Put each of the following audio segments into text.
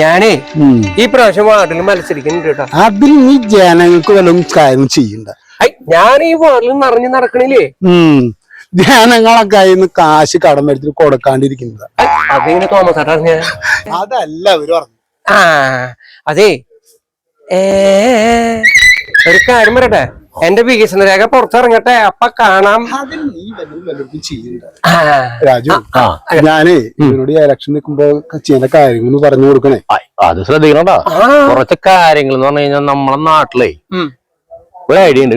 ഞാനേ ഈ പ്രാവശ്യം വാർഡിൽ മത്സരിക്കുന്നുണ്ട് കേട്ടോ. അതിൽ നീ ജനങ്ങൾക്ക് വല്ലതും കാര്യം ചെയ്യണ്ട. ഞാൻ ഈ വാർഡിൽ നിറഞ്ഞു നടക്കണില്ലേ? ജനങ്ങളൊക്കെ നിന്ന് കാശ് കടം വരുത്തി കൊടുക്കാണ്ടിരിക്കുന്നത്. അതെങ്ങനെ തോമസ് അതല്ല അവർ പറഞ്ഞു ആ അതെ. ഏ ഒരു കാര്യം പറയട്ടെ? എന്റെ വികസന രേഖ പുറത്തിറങ്ങട്ടെ അപ്പൊ കാണാം. രാജു ഞാനേ ഇവരോട് ഇലക്ഷൻ നിൽക്കുമ്പോ ചെയ്യുന്ന കാര്യങ്ങൾ പറഞ്ഞു കൊടുക്കണേ. അത് ശ്രദ്ധിക്കണോ കുറച്ച് കാര്യങ്ങൾ എന്ന് പറഞ്ഞു കഴിഞ്ഞാൽ നമ്മളെ നാട്ടിലെ ഒരു ഐഡിയ ഉണ്ട്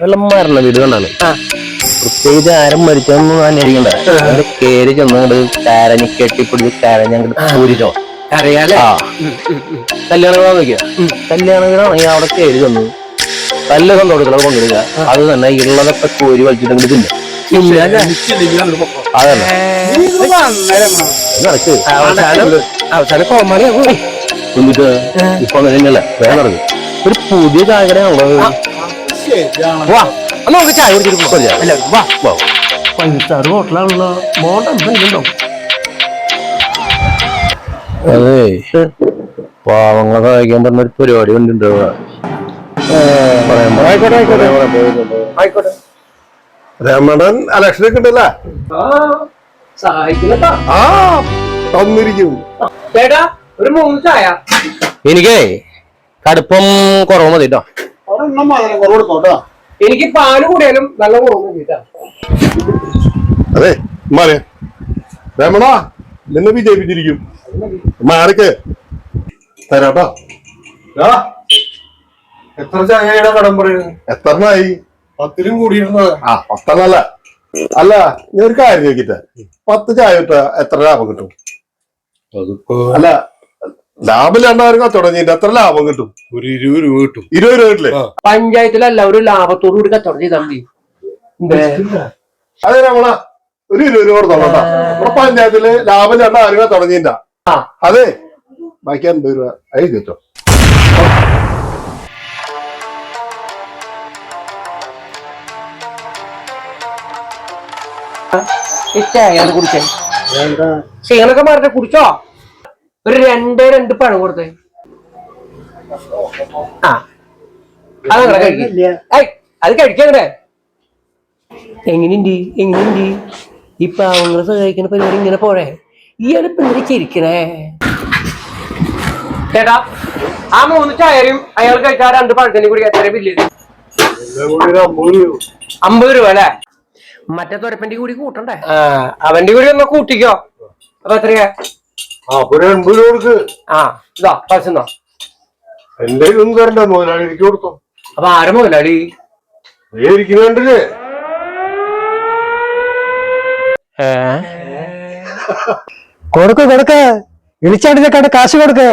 വല്ല മരണ വീട് കണ്ടാണ് പ്രത്യേകിച്ച് ആരും മരിച്ചൊന്നും അന്വേഷിക്കണ്ട അങ്ങട് കേറി ചെന്നങ്ങട് കരഞ്ഞ് കെട്ടിപ്പിടിച്ച് കരഞ്ഞ് അങ്ങോട്ട് പൂരിച്ചോ. കല്യാണ വീടാ കല്യാണ അവിടെ കേറി ചെന്ന്. നല്ല സന്തോഷത്തിലൊക്കെ പങ്കെടുക്കുക അത് തന്നെ ഉള്ളതൊക്കെ കോരി വലിച്ചിട്ട് തിന്നും. നടക്ക്. അവസാനം പോയി എന്നിട്ട് ഇപ്പൊ അങ്ങനെ തന്നെയല്ലേ നടക്ക്. ഒരു പുതിയ ചായകടയാണുള്ളത് വാ. നമുക്ക് ചായ കുടിച്ചിട്ട് വാ. വാ. പഞ്ചസാര ഹോട്ടലാണല്ലോ മോണ്ട എന്തെങ്കിലും അതെ. പാവങ്ങളെ സഹായിക്കാൻ പറഞ്ഞ ഒരു പരിപാടി ഉണ്ട് ആയിക്കോട്ടെ രമണൻ അലക്ഷനെ കിട്ടല്ല. ആ തന്നിരിക്കും ചേട്ടാ ഒരു മൂന്ന് ചായ. എനിക്കേ കടുപ്പം കുറവ് മതി കേട്ടോ എനിക്ക് പാൽ കൂടിയാലും നല്ല കുറവ് അതെ മാറി രമണ നിന്നെ വിജയിപ്പിച്ചിരിക്കും. മാറിക്ക്. തരാട്ടോ എത്ര ചായയുടെ കടം പറയുന്നത് എത്രണ്ണായി? പത്തിലും കൂടിയിരുന്നത്. ആ പത്തെണ്ണല്ല. അല്ല ഞാൻ ഒരു കാര്യം ചോദിക്കട്ടെ? പത്ത് ചായ ഇട്ട എത്ര ലാഭം കിട്ടും? അതിപ്പോ അല്ല ലാഭം രണ്ടായിരം കച്ചവടം ചെയ്തിട്ട് എത്ര ലാഭം കിട്ടും? ഒരു ഇരുപത് രൂപ കിട്ടും. ഇരുപത് രൂപ കിട്ടില്ലേ. പഞ്ചായത്തിൽ എല്ലാവരും ലാഭത്തോടു കൂടി കച്ചവടം ചെയ്താൽ മതി? അതെ രമണ ഒരു ഇരുപത് രൂപ കൊടുത്തോളാം കേട്ടോ. നമ്മുടെ പഞ്ചായത്തിൽ ലാഭം രണ്ടായിരം കച്ചവടം ചെയ്തിട്ടാ അതെ. ബാക്കി അൻപത് രൂപ. അത് കിട്ടോ അത് കുടിച്ചേ? ക്ഷീണൊക്കെ മാറിട്ട് കുടിച്ചോ? ഒരു രണ്ട് രണ്ട് പഴം കൊടുത്തേ. ആ. അതങ്ങനെ അത് കഴിക്കണ്ടേ എങ്ങനെയുണ്ട്? എങ്ങനെയുണ്ട്? ഈ പാവങ്ങളെ സഹായിക്കുന്ന പരിപാടി ഇങ്ങനെ പോരെ? ഇയാളിപ്പോ ഇങ്ങനെ ചിരിക്കണേ. ചേട്ടാ ആ മൂന്ന് ചായയും അയാൾ കഴിച്ചാൽ രണ്ട് പഴത്തിന് കൂടി എത്ര ബില്ല് അമ്പത് രൂപ അല്ലേ? മറ്റേ തൊരപ്പന്റെ കൂടി കൂട്ടണ്ടേ? അവന്റെ കൂടി ഒന്ന് കൂട്ടിക്കോ. അപ്പൊ എത്രയാ? കൊടുക്ക്. ആ ഇതാ പശുന്നോ എന്റെ ഇതൊന്നും തരണ്ട മുതലാളി എനിക്ക് കൊടുത്തോ. അപ്പൊ ആരും മുതലാളി? ഇരിക്കുന്നുണ്ടല്ലേ കൊടുക്ക് കൊടുക്ക്. കട കാശ് കൊടുക്ക്.